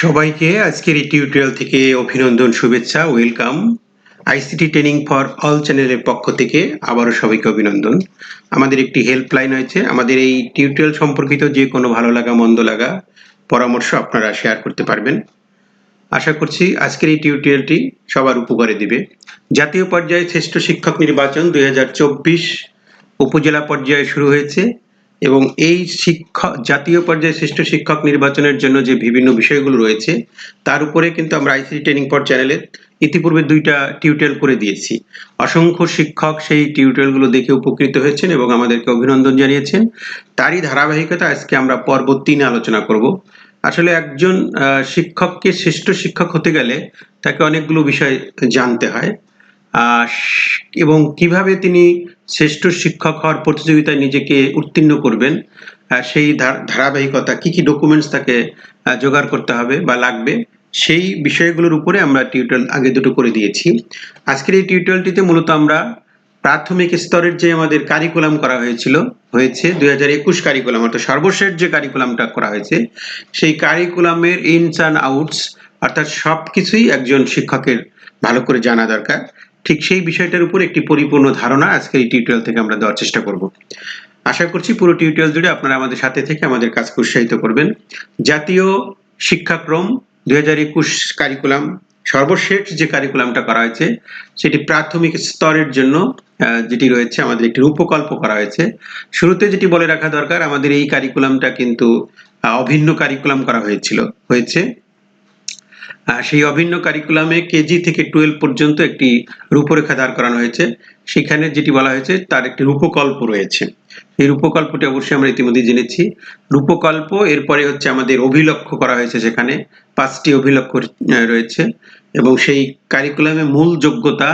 সবাইকে আজকের এই টিউটোরিয়াল থেকে অভিনন্দন, শুভেচ্ছা, welcome. ICT training for all চ্যানেলের পক্ষ থেকে আবারও সবাইকে অভিনন্দন। আমাদের একটি হেল্পলাইন হয়েছে আমাদের এই টিউটোরিয়াল সম্পর্কিত যে কোনো ভালো লাগা, মন্দ লাগা পরামর্শ আপনারা শেয়ার করতে পারবেন। আশা করছি আজকের এই টিউটোরিয়ালটি সবার উপকারে দিবে। জাতীয় পর্যায়ে শ্রেষ্ঠ শিক্ষক নির্বাচন দুই হাজার চব্বিশ উপজেলা পর্যায়ে শুরু হয়েছে। এবং এই শিক্ষক জাতীয় পর্যায়ে শ্রেষ্ঠ শিক্ষক নির্বাচনের জন্য যে বিভিন্ন বিষয়গুলো রয়েছে, তার উপরে কিন্তু আমরা আইসিটি ট্রেনিং পর চ্যানেলে ইতিপূর্বে দুইটা টিউটোরিয়াল করে দিয়েছি। অসংখ্য শিক্ষক সেই টিউটোরিয়ালগুলো দেখে উপকৃত হয়েছেন এবং আমাদেরকে অভিনন্দন জানিয়েছেন। তারই ধারাবাহিকতা আজকে আমরা পর্ব তিনে আলোচনা করব। আসলে একজন শিক্ষককে শ্রেষ্ঠ শিক্ষক হতে গেলে তাকে অনেকগুলো বিষয় জানতে হয়। এবং কীভাবে তিনি শ্রেষ্ঠ শিক্ষক হওয়ার প্রতিযোগিতায় নিজেকে উত্তীর্ণ করবেন। সেই ধারাবাহিকতা, কি কি ডকুমেন্টস তাকে জোগাড় করতে হবে বা লাগবে, সেই বিষয়গুলোর উপরে আমরা টিউটোরিয়াল আগে দুটো করে দিয়েছি। আজকের এই টিউটোরিয়ালটিতে মূলত আমরা প্রাথমিক স্তরের যে আমাদের কারিকুলাম করা হয়েছিল, হয়েছে দুই হাজার একুশ কারিকুলাম অর্থাৎ সর্বশেষ যে কারিকুলামটা করা হয়েছে, সেই কারিকুলামের ইনস অ্যান্ড আউটস অর্থাৎ সব কিছুই একজন শিক্ষকের ভালো করে জানা দরকার। ঠিক সেই বিষয়টার উপর একটি পরিপূর্ণ ধারণা আজকের এই টিউটোরিয়াল থেকে আমরা দেওয়ার চেষ্টা করব। আশা করছি পুরো টিউটোরিয়াল জুড়ে আপনারা আমাদের সাথে থেকে আমাদের কাজকে উৎসাহিত করবেন। জাতীয় শিক্ষাক্রম দুই হাজার একুশ কারিকুলাম সর্বশেষ যে কারিকুলামটা করা হয়েছে, সেটি প্রাথমিক স্তরের জন্য যেটি রয়েছে, আমাদের একটি রূপকল্প করা হয়েছে। শুরুতে যেটি বলে রাখা দরকার, আমাদের এই কারিকুলামটা কিন্তু অভিন্ন কারিকুলাম করা হয়েছিল, হয়েছে। সেই অভিন্ন কারিকুলামে কেজি থেকে টুয়েলভ পর্যন্ত একটি রূপরেখা দাঁড় করানো হয়েছে। সেখানে যেটি বলা হয়েছে, তার একটি রূপকল্প রয়েছে। এই রূপকল্পটি অবশ্যই আমরা ইতিমধ্যে জেনেছি। রূপকল্প, এরপরে হচ্ছে আমাদের অভিলক্ষ করা হয়েছে সেখানে। পাঁচটি অভিলক্ষ রয়েছে। এবং সেই কারিকুলামে মূল যোগ্যতা,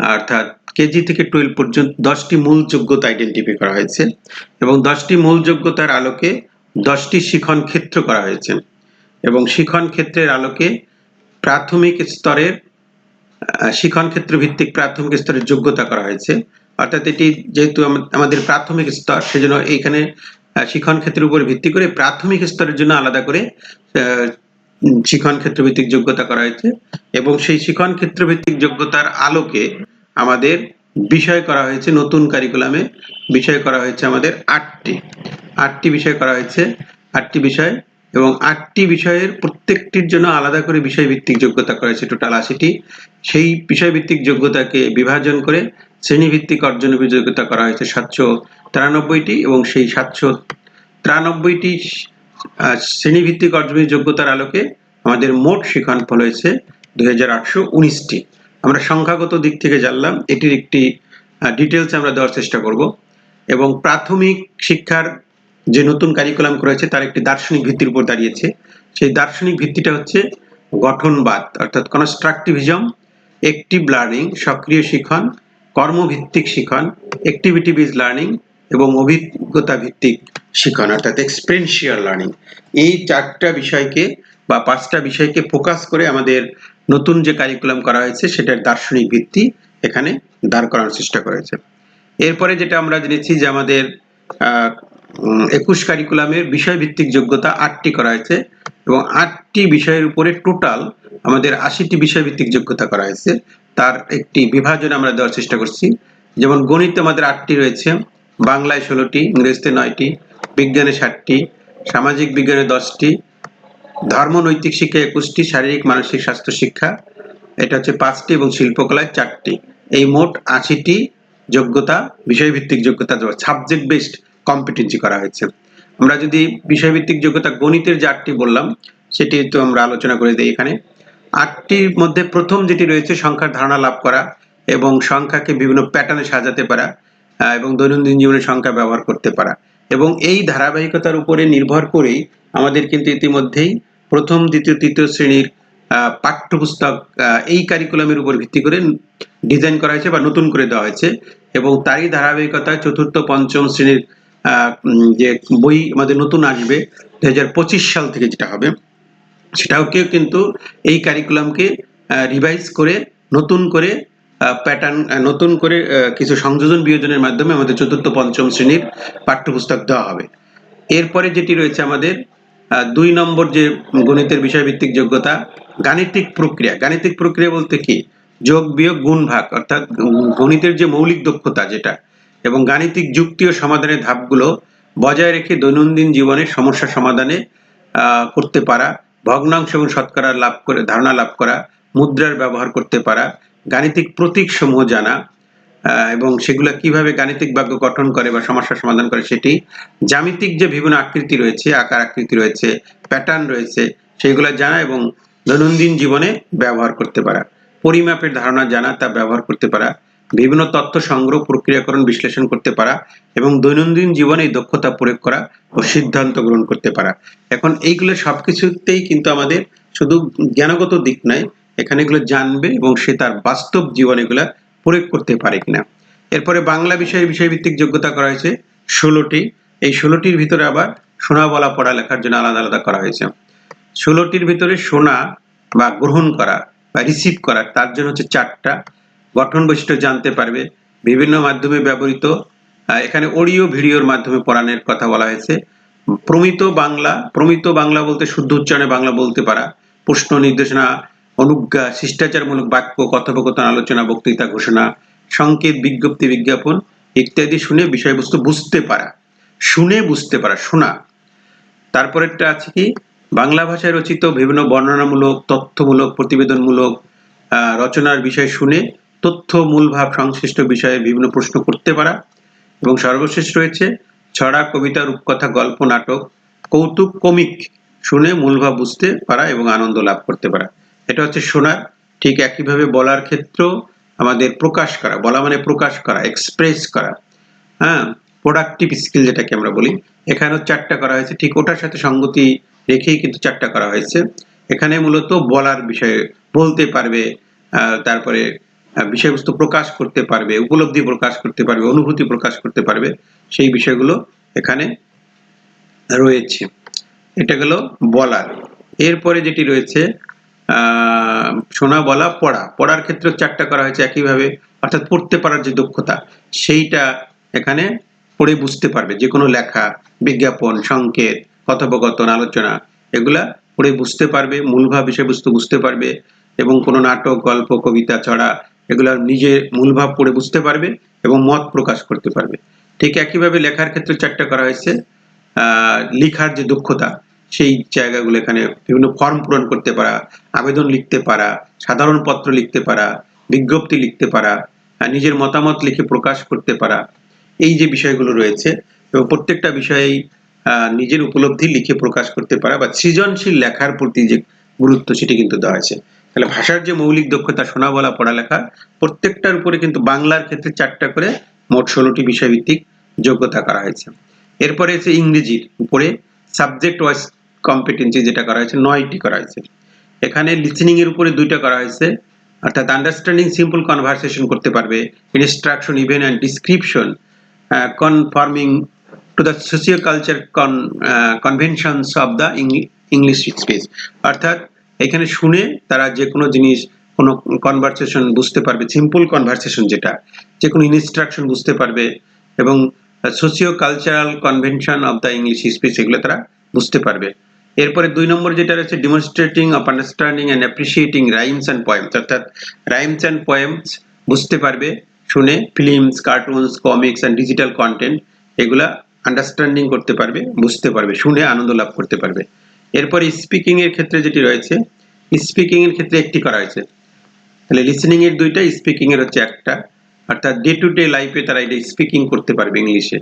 অর্থাৎ কেজি থেকে টুয়েলভ পর্যন্ত দশটি মূল যোগ্যতা আইডেন্টিফাই করা হয়েছে। এবং দশটি মূল যোগ্যতার আলোকে দশটি শিখন ক্ষেত্র করা হয়েছে। এবং শিখন ক্ষেত্রের আলোকে প্রাথমিক স্তরের শিখন ক্ষেত্র ভিত্তিক প্রাথমিক স্তরের যোগ্যতা করা হয়েছে। অর্থাৎ এটি যেহেতু আমাদের প্রাথমিক স্তর, সেজন্য এইখানে শিখন ক্ষেত্রের উপর ভিত্তি করে প্রাথমিক স্তরের জন্য আলাদা করে শিখন ক্ষেত্র ভিত্তিক যোগ্যতা করা হয়েছে। এবং সেই শিখন ক্ষেত্র ভিত্তিক যোগ্যতার আলোকে আমাদের বিষয় করা হয়েছে, নতুন কারিকুলামে বিষয় করা হয়েছে আমাদের আটটি। আটটি বিষয় করা হয়েছে। আটটি বিষয় এবং আটটি বিষয়ের প্রত্যেকটির জন্য আলাদা করে বিষয়ভিত্তিক যোগ্যতা করা হয়েছে টোটাল আশিটি। সেই বিষয়ভিত্তিক যোগ্যতাকে বিভাজন করে শ্রেণীভিত্তিক অর্জনের যোগ্যতা করা হয়েছে সাতশো তিরানব্বইটি এবং সেই সাতশো তিরানব্বইটি শ্রেণীভিত্তিক অর্জনের যোগ্যতার আলোকে আমাদের মোট শিখন ফল হয়েছে দুই আমরা সংখ্যাগত দিক থেকে জানলাম, এটির একটি ডিটেলস আমরা দেওয়ার চেষ্টা করব। এবং প্রাথমিক শিক্ষার যে নতুন কারিকুলাম করেছে, তার একটি দার্শনিক ভিত্তির উপর দাঁড়িয়েছে। সেই দার্শনিক ভিত্তিটা হচ্ছে গঠনবাদ, অর্থাৎ কনস্ট্রাকটিভিজম অ্যাক্টিভ লার্নিং সক্রিয় শিখন কর্মভিত্তিক শিখন অ্যাক্টিভিটি বেজ লার্নিং এবং অভিজ্ঞতা ভিত্তিক শিখন অর্থাৎ এক্সপেরিয়েন্সিয়াল লার্নিং এই চারটা বিষয়কে বা পাঁচটা বিষয়কে ফোকাস করে আমাদের নতুন যে কারিকুলাম করা হয়েছে, সেটার দার্শনিক ভিত্তি এখানে দাঁড় করানোর চেষ্টা করেছে। এরপরে যেটা আমরা জেনেছি যে আমাদের একুশ কারিকুলামের বিষয়ভিত্তিক যোগ্যতা আটটি করা হয়েছে এবং আটটি বিষয়ের উপরে টোটাল আমাদের আশিটি বিষয়ভিত্তিক যোগ্যতা করা হয়েছে। তার একটি বিভাজন আমরা দেওয়ার চেষ্টা করছি। যেমন গণিত আমাদের আটটি রয়েছে, বাংলায় ষোলোটি, ইংরেজিতে নয়টি, বিজ্ঞানে ষাটটি, সামাজিক বিজ্ঞানে দশটি, ধর্ম, নৈতিক শিক্ষা একুশটি, শারীরিক, মানসিক, স্বাস্থ্য, শিক্ষা। এটা হচ্ছে পাঁচটি এবং শিল্পকলায় চারটি। এই মোট আশিটি যোগ্যতা, বিষয়ভিত্তিক যোগ্যতা সাবজেক্ট বেসড কম্পিটেন্সি করা হয়েছে। আমরা যদি বিষয়ভিত্তিক যোগ্যতা গণিতের যে আটটি বললাম, সেটি তো আমরা আলোচনা করে দিই এখানে। আটটির মধ্যে প্রথম যেটি রয়েছে, সংখ্যার ধারণা লাভ করা এবং সংখ্যাকে বিভিন্ন প্যাটার্নে সাজাতে পারা এবং দৈনন্দিন জীবনে সংখ্যা ব্যবহার করতে পারা। এবং এই ধারাবাহিকতার উপরে নির্ভর করেই আমাদের কিন্তু ইতিমধ্যেই প্রথম, দ্বিতীয়, তৃতীয় শ্রেণির পাঠ্যপুস্তক এই কারিকুলামের উপর ভিত্তি করে ডিজাইন করা হয়েছে বা নতুন করে দেওয়া হয়েছে এবং তারই ধারাবাহিকতায় চতুর্থ, পঞ্চম শ্রেণির যে বই আমাদের নতুন আসবে দু হাজার পঁচিশ সাল থেকে যেটা হবে, সেটাও কেউ কিন্তু এই কারিকুলামকে রিভাইজ করে, নতুন করে প্যাটার্ন নতুন করে কিছু সংযোজন বিয়োজনের মাধ্যমে আমাদের চতুর্থ, পঞ্চম শ্রেণির পাঠ্যপুস্তক দেওয়া হবে। এরপরে যেটি রয়েছে আমাদের দুই নম্বর যে গণিতের বিষয়ভিত্তিক যোগ্যতা, গাণিতিক প্রক্রিয়া। গাণিতিক প্রক্রিয়া বলতে কি? যোগ, বিয়োগ, গুণ, ভাগ, অর্থাৎ গণিতের যে মৌলিক দক্ষতা যেটা এবং গাণিতিক যুক্তি ও সমাধানের ধাপগুলো বজায় রেখে দৈনন্দিন জীবনে সমস্যা সমাধানে করতে পারা, ভগ্নাংশ এবং শতকরা লাভ করে, ধারণা লাভ করা, মুদ্রার ব্যবহার করতে পারা, গাণিতিক প্রতীক সমূহ জানা এবং সেগুলো কীভাবে গাণিতিক বাক্য গঠন করে বা সমস্যা সমাধান করে সেটি, জ্যামিতিক যে বিভিন্ন আকৃতি রয়েছে, আকার আকৃতি রয়েছে প্যাটার্ন রয়েছে, সেগুলো জানা এবং দৈনন্দিন জীবনে ব্যবহার করতে পারা, পরিমাপের ধারণা জানা, তা ব্যবহার করতে পারা বিভিন্ন তথ্য সংগ্রহ, প্রক্রিয়াকরণ, বিশ্লেষণ করতে পারা এবং দৈনন্দিন জীবনে এই দক্ষতা প্রয়োগ করা ও সিদ্ধান্ত গ্রহণ করতে পারা। এখন এইগুলো সবকিছুতেই কিন্তু আমাদের শুধু জ্ঞানগত দিক নয়, এখানে এগুলো জানবে এবং সে তার বাস্তব জীবনে এগুলো প্রয়োগ করতে পারে কিনা। এরপরে বাংলা বিষয়ে, বিষয়ভিত্তিক যোগ্যতা করা হয়েছে ষোলোটি। এই ষোলোটির ভিতরে আবার শোনা বলা পড়া লেখার জন্য আলাদা আলাদা করা হয়েছে। ষোলোটির ভিতরে শোনা বা গ্রহণ করা বা রিসিভ করা, তার জন্য হচ্ছে চারটা। গঠন বৈশিষ্ট্য জানতে পারবে। বিভিন্ন মাধ্যমে ব্যবহৃত এখানে অডিও, ভিডিওর মাধ্যমে পড়ানোর কথা বলা হয়েছে। প্রমিত বাংলা প্রমিত বাংলা বলতে শুদ্ধ উচ্চারণে বাংলা বলতে পারা। প্রশ্ন, নির্দেশনা, অনুজ্ঞা, শিষ্টাচারমূলক বাক্য, কথোপকথন, আলোচনা, বক্তৃতা, ঘোষণা, সংকেত, বিজ্ঞপ্তি, বিজ্ঞাপন ইত্যাদি শুনে বিষয়বস্তু বুঝতে পারা। শুনে বুঝতে পারা, শোনা। তারপরেরটা আছে কি? বাংলা ভাষায় রচিত বিভিন্ন বর্ণনামূলক, তথ্যমূলক, প্রতিবেদনমূলক রচনার বিষয় শুনে তথ্য মূলভাব সংশ্লিষ্ট বিষয়ে বিভিন্ন প্রশ্ন করতে পারা। এবং সর্বশেষ রয়েছে, ছড়া, কবিতা, রূপকথা, গল্প, নাটক, কৌতুক, কমিক শুনে মূলভাব বুঝতে পারা এবং আনন্দ লাভ করতে পারা। এটা হচ্ছে শোনার ঠিক একইভাবে বলার ক্ষেত্রেও আমাদের প্রকাশ করা, বলা মানে প্রকাশ করা এক্সপ্রেস করা। হ্যাঁ প্রোডাক্টিভ স্কিল যেটাকে আমরা বলি। এখানেও চারটা করা হয়েছে। ঠিক ওটার সাথে সঙ্গতি রেখেই কিন্তু চারটা করা হয়েছে। এখানে মূলত বলার বিষয়ে বলতে পারবে তারপরে বিষয়বস্তু প্রকাশ করতে পারবে, উপলব্ধি প্রকাশ করতে পারবে, অনুভূতি প্রকাশ করতে পারবে, সেই বিষয়গুলো এখানে রয়েছে। এটা গেল বলার। এরপরে যেটি রয়েছে শোনা বলা পড়া। পড়ার ক্ষেত্রে চারটা করা হয়েছে একইভাবে, অর্থাৎ পড়তে পারার যে দক্ষতা, সেইটা এখানে পড়ে বুঝতে পারবে। যে কোনো লেখা, বিজ্ঞাপন, সংকেত, কথোপকথন, আলোচনা, এগুলা পড়ে বুঝতে পারবে, মূলভাব বিষয়বস্তু বুঝতে পারবে এবং কোনো নাটক, গল্প, কবিতা, ছড়া এগুলা নিজে মূলভাব পড়ে বুঝতে পারবে এবং মত প্রকাশ করতে পারবে। ঠিক একইভাবে লেখার ক্ষেত্রে চারটা করা হয়েছে। লেখার যে দক্ষতা, সেই জায়গাগুলো এখানে বিভিন্ন ফর্ম পূরণ করতে পারা, আবেদন লিখতে পারা, সাধারণ পত্র লিখতে পারা, বিজ্ঞপ্তি লিখতে পারা নিজের মতামত লিখে প্রকাশ করতে পারা, এই যে বিষয়গুলো রয়েছে, এবং প্রত্যেকটা বিষয়েই নিজের উপলব্ধি লিখে প্রকাশ করতে পারা বা সৃজনশীল লেখার প্রতি যে গুরুত্ব, সেটি কিন্তু দেওয়া হয়েছে। তাহলে ভাষার যে মৌলিক দক্ষতা শোনা বলা, পড়ালেখা, প্রত্যেকটার উপরে কিন্তু বাংলার ক্ষেত্রে চারটা করে মোট ষোলোটি বিষয়ভিত্তিক যোগ্যতা করা হয়েছে। এরপরে হচ্ছে ইংরেজির উপরে সাবজেক্ট ওয়াইজ কম্পিটেন্সি যেটা করা হয়েছে, নয়টি করা হয়েছে। এখানে লিসেনিং এর উপরে দুইটা করা হয়েছে। অর্থাৎ আন্ডারস্ট্যান্ডিং সিম্পল কনভারসেশন করতে পারবে instruction even and description confirming to the socio culture conventions of the English space অর্থাৎ এখানে শুনে তারা যে কোনো জিনিস, কোনো কনভারসেশন বুঝতে পারবে সিম্পল কনভারসেশন যেটা, যে কোনো ইনস্ট্রাকশন বুঝতে পারবে এবং socio cultural convention of the English speech এগুলো তারা বুঝতে পারবে। এরপরে দুই নম্বর যেটা রয়েছে demonstrating of understanding and appreciating rhymes and poems অর্থাৎ রাইমস অ্যান্ড পয়েমস বুঝতে পারবে, শুনে films cartoons comics and digital content এগুলা আন্ডারস্ট্যান্ডিং করতে পারবে, বুঝতে পারবে, শুনে আনন্দ লাভ করতে পারবে। এরপরে স্পিকিং এর ক্ষেত্রে যেটি রয়েছে স্পিকিং এর ক্ষেত্রে একটি করা হয়েছে। তাহলে লিসেনিং এর দুইটা স্পিকিং এর হচ্ছে একটা। অর্থাৎ ডে টু ডে লাইফে তারা এটা স্পিকিং করতে পারবে ইংলিশে।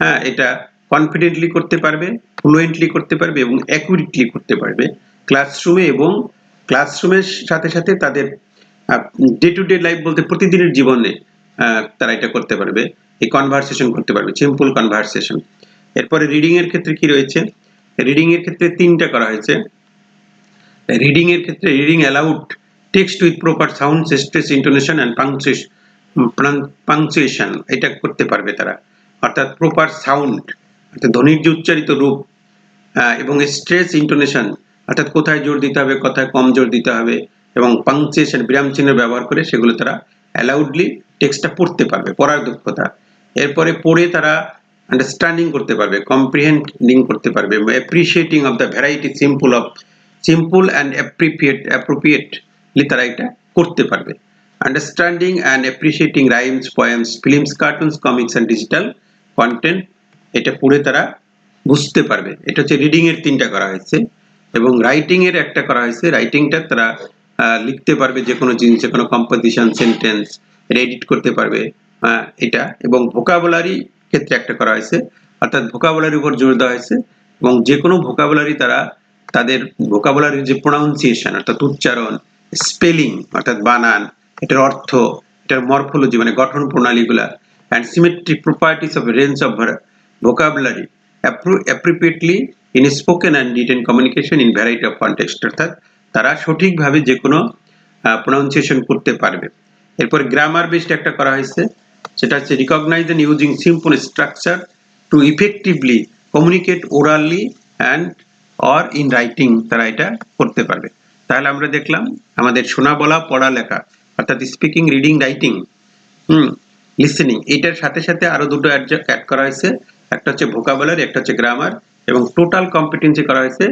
হ্যাঁ এটা কনফিডেন্টলি করতে পারবে ফ্লুয়েন্টলি করতে পারবে এবং অ্যাকুরেটলি করতে পারবে। ক্লাসরুমে এবং ক্লাসরুমের সাথে সাথে তাদের ডে টু ডে লাইফ বলতে প্রতিদিনের জীবনে তারা এটা করতে পারবে। এই কনভারসেশন করতে পারবে সিম্পল কনভারসেশন এরপরে রিডিং এর ক্ষেত্রে কি রয়েছে? রিডিং এর ক্ষেত্রে তিনটা করা হয়েছে। রিডিং এর ক্ষেত্রে reading aloud text with proper sound stress intonation and punctuation এটা করতে পারবে তারা। অর্থাৎ প্রপার সাউন্ড অর্থাৎ ধ্বনির যে উচ্চারিত রূপ এবং স্ট্রেস ইন্টোনেশন অর্থাৎ কোথায় জোর দিতে হবে, কোথায় কম জোর দিতে হবে, এবং পাংচুয়েশন বিরাম চিহ্ন ব্যবহার করে সেগুলো তারা অ্যালাউডলি টেক্সটটা পড়তে পারবে, পড়ার দক্ষতা। এরপরে পড়ে তারা আন্ডারস্ট্যান্ডিং করতে পারবে কম্প্রিহেন্ডিং করতে পারবে appreciating of the variety simple of simple and appropriate appropriately তারা এটা করতে পারবে। Understanding and appreciating rhymes poems films cartoons comics and digital content এটা পড়ে তারা বুঝতে পারবে। এটা হচ্ছে রিডিং এর তিনটা করা হয়েছে এবং রাইটিং এর একটা করা হয়েছে। রাইটিংটা তারা লিখতে পারবে যে কোনো জিনিস, যে কোনো কম্পোজিশন সেন্টেন্স এডিট করতে পারবে এটা এবং ভোকাবুলারি ক্ষেত্রে একটা করা হয়েছে। অর্থাৎ ভোকাবুলারির উপর জোর দেওয়া হয়েছে এবং যে কোনো ভোকাবুলারি তারা তাদের ভোকাবুলারির যে প্রোনাউন্সিয়েশন অর্থাৎ উচ্চারণ স্পেলিং অর্থাৎ বানান, এটার অর্থ, এটার মরফোলজি মানে গঠন প্রণালীগুলা and symmetric properties of range of vocabulary appro- in spoken and written communication in variety of context, অর্থাৎ তারা সঠিকভাবে যে কোনো প্রোনাউন্সিয়েশন করতে পারবে। এরপর গ্রামার বেসড একটা করা হয়েছে। সেটা হচ্ছে recognise and using simple structure to effectively communicate orally and or in writing তারা এটা করতে পারবে। তাহলে আমরা দেখলাম আমাদের শোনা বলা পড়া লেখা, অর্থাৎ speaking reading writing hmm listening এটার সাথে সাথে আরও দুটো অ্যাড করা হয়েছে। একটা হচ্ছে ভোকাবুলারি একটা হচ্ছে গ্রামার এবং টোটাল কম্পিটেন্সি করা হয়েছে।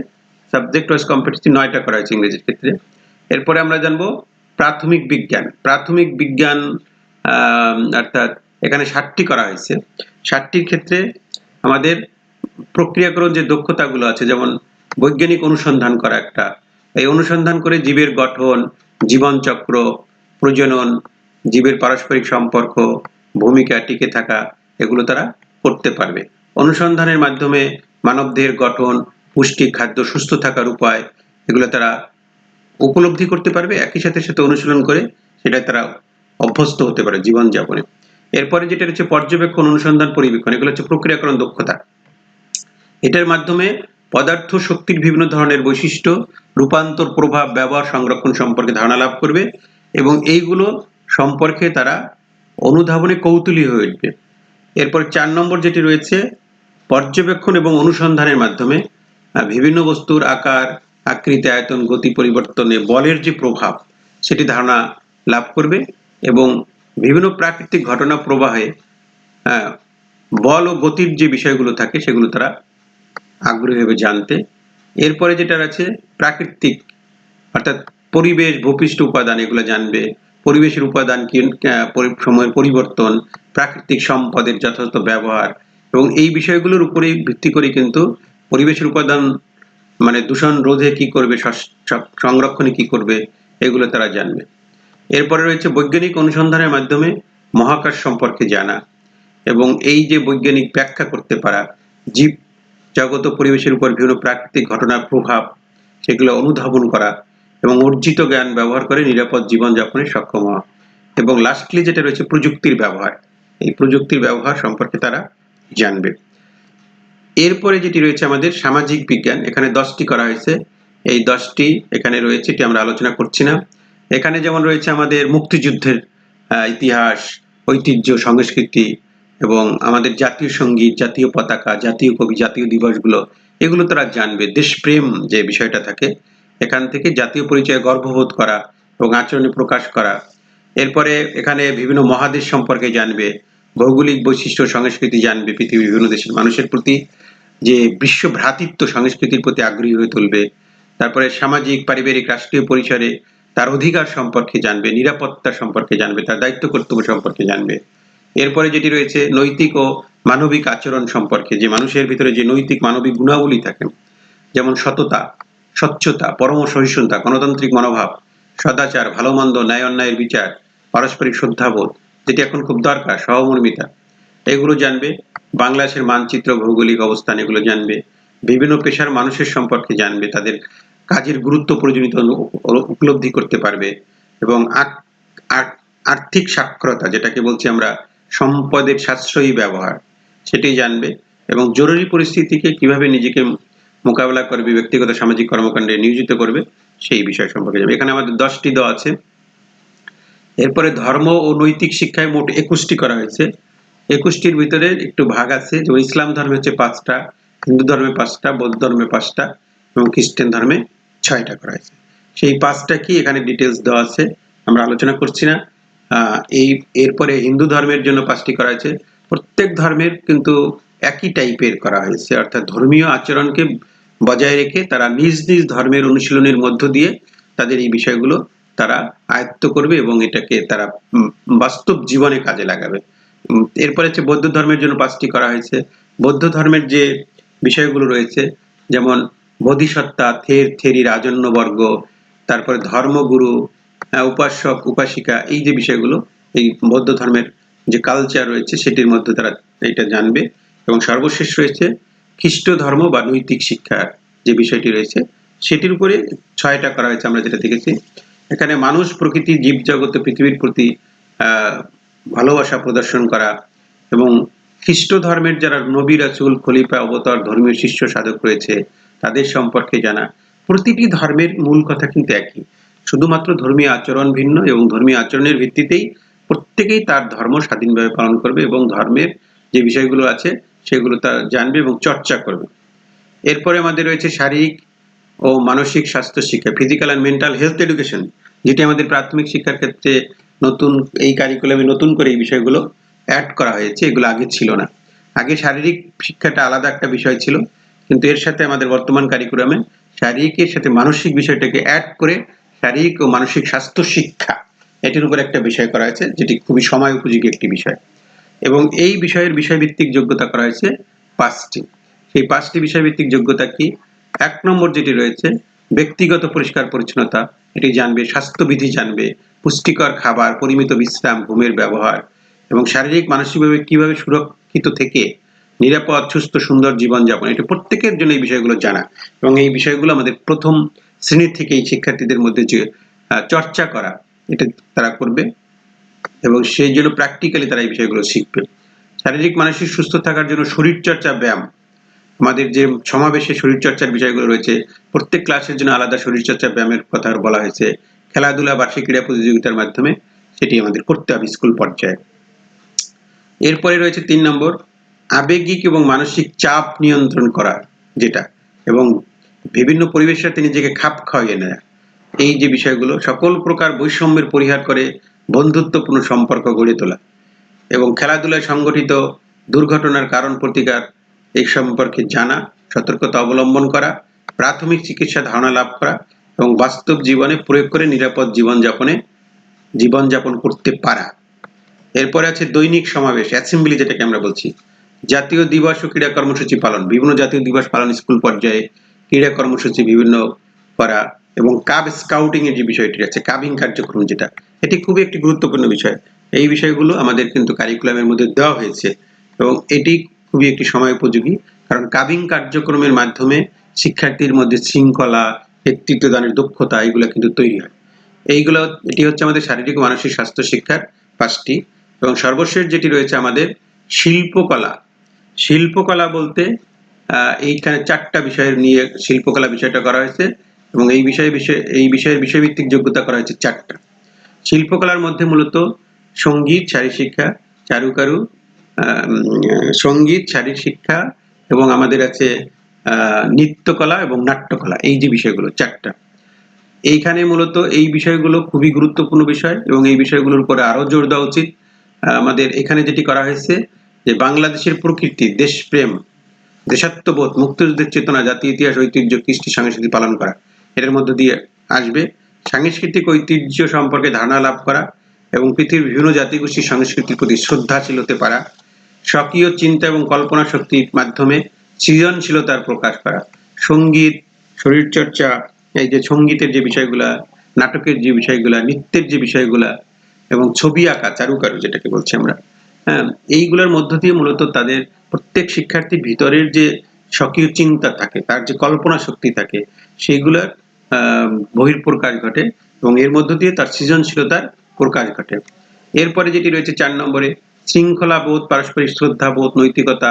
সাবজেক্ট ওয়াইজ কম্পিটেন্সি নয়টা করা হয়েছে ইংরেজির ক্ষেত্রে। এরপরে আমরা জানব প্রাথমিক বিজ্ঞান। প্রাথমিক বিজ্ঞান অর্থাৎ এখানে ষাটটি করা হয়েছে। ষাটটির ক্ষেত্রে আমাদের প্রক্রিয়াকরণ যে দক্ষতাগুলো আছে, যেমন বৈজ্ঞানিক অনুসন্ধান করা একটা, এই অনুসন্ধান করে জীবের গঠন জীবনচক্র প্রজনন, জীবের পারস্পরিক সম্পর্ক, ভূমিকা টিকে থাকা, এগুলো তারা করতে পারবে। অনুসন্ধানের মাধ্যমে মানবদেহের গঠন, পুষ্টি, খাদ্য সুস্থ থাকার উপায়, এগুলো তারা উপলব্ধি করতে পারবে। একই সাথে সাথে অনুশীলন করে সেটা তারা অভ্যস্ত হতে পারে জীবনযাপনে। এরপরে যেটা হচ্ছে পর্যবেক্ষণ, অনুসন্ধান, পরিবেক্ষণ, এগুলো হচ্ছে প্রক্রিয়াকরণ দক্ষতা। এটার মাধ্যমে পদার্থ শক্তির বিভিন্ন ধরনের বৈশিষ্ট্য, রূপান্তর, প্রভাব, ব্যবহার, সংরক্ষণ সম্পর্কে ধারণা লাভ করবে এবং এইগুলো সম্পর্কে তারা অনুধাবনে কৌতূহলী হয়ে উঠবে। এরপর চার নম্বর যেটি রয়েছে, পর্যবেক্ষণ এবং অনুসন্ধানের মাধ্যমে বিভিন্ন বস্তুর আকার, আকৃতি, আয়তন, গতি পরিবর্তনে বলের যে প্রভাব, সেটি ধারণা লাভ করবে। এবং বিভিন্ন প্রাকৃতিক ঘটনা প্রবাহে আহ, বল ও গতির যে বিষয়গুলো থাকে সেগুলো তারা আগ্রহী হবে জানতে। এরপরে যেটা আছে প্রাকৃতিক অর্থাৎ পরিবেশ ভূপৃষ্ঠ উপাদান এগুলো জানবে। পরিবেশের উপাদান কি সময়ের পরিবর্তন প্রাকৃতিক সম্পদের যথাযথ ব্যবহার এবং এই বিষয়গুলোর উপরেই ভিত্তি করে কিন্তু পরিবেশের উপাদান মানে দূষণ রোধে কি করবে সংরক্ষণে কি করবে এগুলো তারা জানবে। এরপরে রয়েছে বৈজ্ঞানিক অনুসন্ধানের মাধ্যমে মহাকাশ সম্পর্কে জানা এবং এই যে বৈজ্ঞানিক ব্যাখ্যা করতে পারা, জীব জগত পরিবেশের উপর বিভিন্ন প্রাকৃতিক ঘটনার প্রভাব সেগুলো অনুধাবন করা এবং অর্জিত জ্ঞান ব্যবহার করে নিরাপদ জীবনযাপনে সক্ষম হওয়া এবং লাস্টলি যেটা রয়েছে প্রযুক্তির ব্যবহার। এই প্রযুক্তির ব্যবহার সম্পর্কে তারা জানবে। এরপরে যেটি রয়েছে আমাদের সামাজিক বিজ্ঞান, এখানে দশটি করা হয়েছে। এই দশটি এখানে রয়েছে, এটি আমরা আলোচনা করছি না। এখানে যেমন রয়েছে আমাদের মুক্তিযুদ্ধের ইতিহাস, ঐতিহ্য, সংস্কৃতি এবং আমাদের জাতীয় সংগীত, জাতীয় পতাকা, জাতীয় কবি, জাতীয় দিবসগুলো, এগুলো তারা জানবে। দেশপ্রেম যে বিষয়টা থাকে, এখান থেকে জাতীয় পরিচয়ে গর্ববোধ করা এবং আচরণে প্রকাশ করা। এরপরে এখানে বিভিন্ন মহাদেশ সম্পর্কে জানবে, ভৌগোলিক বৈশিষ্ট্য, সংস্কৃতি জানবে, পৃথিবীর বিভিন্ন দেশের মানুষের প্রতি, যে বিশ্ব ভ্রাতৃত্ব সংস্কৃতির প্রতি আগ্রহী হয়ে তুলবে। তারপরে সামাজিক, পারিবারিক, রাষ্ট্রীয় পরিসরে তার অধিকার সম্পর্কে জানবে, নিরাপত্তা সম্পর্কে জানবে, তার দায়িত্ব কর্তব্য সম্পর্কে জানবে। এরপরে যেটি রয়েছে, নৈতিক ও মানবিক আচরণ সম্পর্কে, যে মানুষের ভিতরে যে নৈতিক মানবিক গুণাবলী থাকে, যেমন সততা, স্বচ্ছতা, পরম সহিষ্ণুতা, গণতান্ত্রিক মনোভাব, সদাচার, ভালো মন্দ, ন্যায় অন্যায়ের বিচার, পারস্পরিক শ্রদ্ধাবোধ, যেটি এখন খুব দরকার, সহমর্মিতা, এগুলো জানবে, বাংলাদেশের মানচিত্র, ভৌগোলিক অবস্থান এগুলো জানবে, বিভিন্ন পেশার মানুষের সম্পর্কে জানবে, তাদের কাজের গুরুত্ব প্রয়োজনীয়তা উপলব্ধি করতে পারবে এবং আর্থিক সাক্ষরতা, যেটাকে বলছি আমরা, সম্পদের সাশ্রয়ী ব্যবহার সেটি জানবে এবং জরুরি পরিস্থিতিকে কীভাবে নিজেকে মোকাবেলা করবে, ব্যক্তিগত সামাজিক কর্মকাণ্ডে নিয়োজিত করবে, সেই বিষয় সম্পর্কে জানবে। এখানে আমাদের দশটি দেওয়া আছে। এরপরে ধর্ম ও নৈতিক শিক্ষায় মোট একুশটি করা হয়েছে। একুশটির ভিতরে একটু ভাগ আছে, যেমন ইসলাম ধর্মে হচ্ছে পাঁচটা, হিন্দু ধর্মে পাঁচটা, বৌদ্ধ ধর্মে পাঁচটা এবং খ্রিস্টান ধর্মে ছয়টা করা হয়েছে। সেই পাঁচটা কি এখানে ডিটেলস দেওয়া আছে, আমরা আলোচনা করছি না। এই, এরপরে হিন্দু ধর্মের জন্য পাঁচটি করা হয়েছে। প্রত্যেক ধর্মের কিন্তু একই টাইপের করা হয়েছে, অর্থাৎ ধর্মীয় আচরণকে বজায় রেখে তারা নিজ নিজ ধর্মের অনুশীলনের মধ্য দিয়ে তাদের এই বিষয়গুলো তারা আয়ত্ত করবে এবং এটাকে তারা বাস্তব জীবনে কাজে লাগাবে। এরপরে হচ্ছে বৌদ্ধ ধর্মের জন্য পাঁচটি করা হয়েছে। বৌদ্ধ ধর্মের যে বিষয়গুলো রয়েছে, যেমন বোধিসত্তা, থের, থেরি রাজন্য বর্গ তারপরে ধর্মগুরু উপাসক, উপাসিকা, এই যে বিষয়গুলো, এই বৌদ্ধ ধর্মের যে কালচার রয়েছে, সেটির মধ্যে তারা এটা জানবে। এবং সর্বশেষ রয়েছে খ্রিস্ট ধর্ম বা নৈতিক শিক্ষার যে বিষয়টি রয়েছে, সেটির উপরে ছয়টা করা হয়েছে, আমরা যেটা দেখেছি। এখানে মানুষ, প্রকৃতি জীবজগৎ ও পৃথিবীর প্রতি ভালোবাসা প্রদর্শন করা এবং খ্রিস্ট ধর্মের যারা নবী রাসূল খলিফা, অবতার, ধর্মীয় শিষ্য, সাধক রয়েছে তাদের সম্পর্কে জানা। প্রতিটি ধর্মের মূল কথা কিন্তু একই। শুধুমাত্র ধর্মীয় আচরণ ভিন্ন এবং ধর্মীয় আচরণের ভিত্তিতেই প্রত্যেকেই তার ধর্ম স্বাধীনভাবে পালন করবে এবং ধর্মের যে বিষয়গুলো আছে সেগুলো তার জানবে এবং চর্চা করবে। এরপরে আমাদের রয়েছে শারীরিক ও মানসিক স্বাস্থ্য শিক্ষা physical and mental health education যেটি আমাদের প্রাথমিক শিক্ষার ক্ষেত্রে নতুন, এই কারিকুলামে নতুন করে এই বিষয়গুলো অ্যাড করা হয়েছে। এগুলো আগে ছিল না। আগে শারীরিক শিক্ষাটা আলাদা একটা বিষয় ছিল। কিন্তু এর সাথে আমাদের বর্তমান কারিকুলামে শারীরিকের সাথে মানসিক বিষয়টাকে অ্যাড করে শারীরিক ও মানসিক স্বাস্থ্য শিক্ষা, এটির উপর একটা বিষয় করা হয়েছে, যেটি খুবই সময় উপযোগী একটি বিষয়। এবং এই বিষয়ের বিষয়ভিত্তিক যোগ্যতা করা হয়েছে পাঁচটি। সেই পাঁচটি বিষয়ভিত্তিক যোগ্যতা কি? এক নম্বর যেটি রয়েছে, ব্যক্তিগত পরিষ্কার পরিচ্ছন্নতা, এটি জানবে, স্বাস্থ্যবিধি জানবে, পুষ্টিকর খাবার, পরিমিত বিশ্রাম, ঘুমের ব্যবহার এবং শারীরিক, মানসিকভাবে কীভাবে সুরক্ষিত থেকে নিরাপদ, সুস্থ, সুন্দর জীবনযাপন। এটা প্রত্যেকের জন্য এই বিষয়গুলো জানা। এবং এই বিষয়গুলো আমাদের প্রথম শ্রেণি থেকেই শিক্ষার্থীদের মধ্যে যে চর্চা করা, এটা তারা করবে। এবং সেই জন্য প্র্যাকটিক্যালি তারা এই বিষয়গুলো শিখবে। শারীরিক, মানসিক সুস্থ থাকার জন্য শরীরচর্চা, ব্যায়াম। আমাদের যে সমাবেশে শরীরচর্চার বিষয়গুলো রয়েছে, প্রত্যেক ক্লাসের জন্য আলাদা শরীরচর্চা, ব্যায়ামের কথা বলা হয়েছে। খেলাধুলা, বার্ষিক ক্রীড়া প্রতিযোগিতার মাধ্যমে সেটি আমাদের করতে হবে স্কুল পর্যায়ে। এরপরে রয়েছে তিন নম্বর আবেগিক এবং মানসিক চাপ নিয়ন্ত্রণ করা যেটা, এবং বিভিন্ন পরিবেশের সাথে নিজেকে খাপ খাইয়ে নেয়া। এই যে বিষয়গুলো সকল প্রকার বৈষম্যের পরিহার করে বন্ধুত্বপূর্ণ সম্পর্ক গড়ে তোলা এবং খেলাধুলায় সংগঠিত দুর্ঘটনার কারণ প্রতিকার এই সম্পর্কে জানা, সতর্কতা অবলম্বন করা, প্রাথমিক চিকিৎসা ধারণা লাভ করা এবং বাস্তব জীবনে প্রয়োগ করে নিরাপদ জীবনযাপনে জীবনযাপন করতে পারা। এরপরে আছে দৈনিক সমাবেশ, অ্যাসেম্বলি যেটাকে আমরা বলছি। জাতীয় দিবস ও ক্রীড়া কর্মসূচি পালন, বিভিন্ন জাতীয় দিবস পালন, স্কুল পর্যায়ে ক্রীড়া কর্মসূচি বিভিন্ন করা এবং কাব স্কাউটিং এর যে বিষয়টি আছে কাবিং কার্যক্রম যেটা, এটি খুবই একটি গুরুত্বপূর্ণ বিষয়। এই বিষয়গুলো আমাদের কিন্তু কারিকুলামের মধ্যে দেওয়া হয়েছে এবং এটি খুবই একটি সময় উপযোগী কারণ কাবিং কার্যক্রমের মাধ্যমে শিক্ষার্থীর মধ্যে শৃঙ্খলা নেতৃত্ব দানের দক্ষতা এগুলো কিন্তু তৈরি হয়। এইগুলো, এটি হচ্ছে আমাদের শারীরিক মানসিক স্বাস্থ্য শিক্ষার পাঁচটি এবং সর্বশেষ যেটি রয়েছে আমাদের শিল্পকলা। শিল্পকলা বলতে এইখানে চারটা বিষয়ের নিয়ে শিল্পকলা বিষয়টা করা হয়েছে এবং এই বিষয়ে বিষয়, এই বিষয়ের বিষয়ভিত্তিক যোগ্যতা করা হয়েছে চারটা। শিল্পকলার মধ্যে মূলত সংগীত শারীর শিক্ষা, চারুকারু সংগীত শারীর শিক্ষা এবং আমাদের আছে নৃত্যকলা এবং নাট্যকলা, এই যে বিষয়গুলো চারটা। এইখানে মূলত এই বিষয়গুলো খুবই গুরুত্বপূর্ণ বিষয় এবং এই বিষয়গুলোর উপরে আরও জোর দেওয়া উচিত। আমাদের এখানে যেটি করা হয়েছে যে বাংলাদেশের প্রকৃতি, দেশপ্রেম, দেশাত্মবোধ, মুক্তিযুদ্ধের চেতনা জাতীয় ইতিহাস, ঐতিহ্য, কৃষ্টি, সংস্কৃতি পালন করা, এটার মধ্য দিয়ে আসবে। সাংস্কৃতিক ঐতিহ্য সম্পর্কে ধারণা লাভ করা এবং পৃথিবীর বিভিন্ন জাতিগোষ্ঠীর সংস্কৃতির প্রতি শ্রদ্ধাশীল হতে পারা, স্বকীয় চিন্তা এবং কল্পনা শক্তির মাধ্যমে সৃজনশীলতার প্রকাশ করা, সংগীত, শরীরচর্চা, এই যে সঙ্গীতের যে বিষয়গুলা, নাটকের যে বিষয়গুলা, নৃত্যের যে বিষয়গুলা, এবং ছবি আঁকা চারুকারু যেটাকে বলছি আমরা হ্যাঁ এইগুলোর মধ্য দিয়ে মূলত তাদের প্রত্যেক শিক্ষার্থীর ভিতরের যে স্বকীয় চিন্তা থাকে তার যে কল্পনা শক্তি থাকে সেইগুলোর আহ, বহিঃপ্রকাশ ঘটে এবং এর মধ্য দিয়ে তার সৃজনশীলতার প্রকাশ ঘটে। এরপরে যেটি রয়েছে চার নম্বরে শৃঙ্খলা বোধ পারস্পরিক শ্রদ্ধা বোধ নৈতিকতা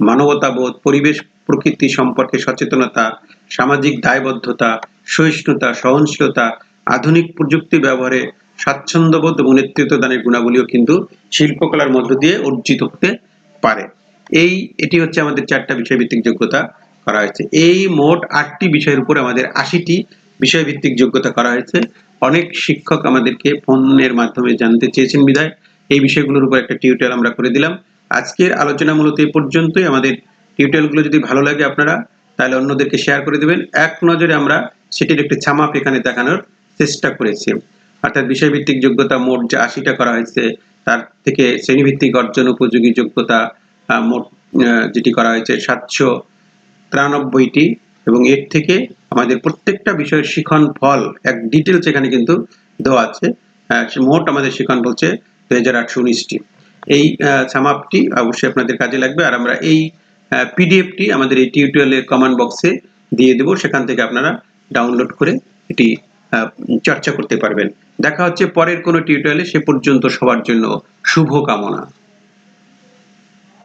মানবতা বোধ পরিবেশ প্রকৃতি সম্পর্কে সচেতনতা সামাজিক দায়বদ্ধতা সহিষ্ণুতা সহনশীলতা আধুনিক প্রযুক্তি ব্যবহারে স্বাচ্ছন্দ্যবোধ এবং নেতৃত্ব দানের গুণাবলীও কিন্তু শিল্পকলার মধ্য দিয়ে অর্জিত হতে পারে। এই, এটি হচ্ছে আমাদের চারটা বিষয়ভিত্তিক যোগ্যতা করা হয়েছে। এই মোট আটটি বিষয়ের উপর আমাদের আশিটি বিষয়ভিত্তিক যোগ্যতা করা হয়েছে। অনেক শিক্ষক আমাদেরকে ফোনের মাধ্যমে জানতে চেয়েছেন বিধায়। এই বিষয়গুলোর উপর একটা টিউটোরিয়াল আমরা করে দিলাম। আজকের আলোচনা মূলত এই পর্যন্তই। আমাদের টিউটোরিয়ালগুলো যদি ভালো লাগে আপনারা, তাহলে অন্যদেরকে শেয়ার করে দেবেন। এক নজরে আমরা সেটির একটি ছামাপ এখানে দেখানোর চেষ্টা করেছি। অর্থাৎ বিষয়ভিত্তিক যোগ্যতা মোট যে আশিটা করা হয়েছে, তার থেকে শ্রেণীভিত্তিক অর্জন উপযোগী যোগ্যতা মোট যেটি করা হয়েছে সাতশো তিরানব্বইটি এবং এর থেকে আমাদের প্রত্যেকটা বিষয়ের শিখন ফল, এক ডিটেলস এখানে কিন্তু দেওয়া আছে। মোট আমাদের শিখন বলছে দু হাজার আটশো উনিশটি। এই সামাপটি অবশ্যই আপনাদের কাজে লাগবে আর আমরা এই পিডিএফটি আমাদের এই টিউটোরিয়ালের কমেন্ট বক্সে দিয়ে দেবো। সেখান থেকে আপনারা ডাউনলোড করে এটি চর্চা করতে পারবেন। দেখা হচ্ছে পরের কোনো টিউটোরিয়ালে সে পর্যন্ত সবার জন্য শুভ কামনা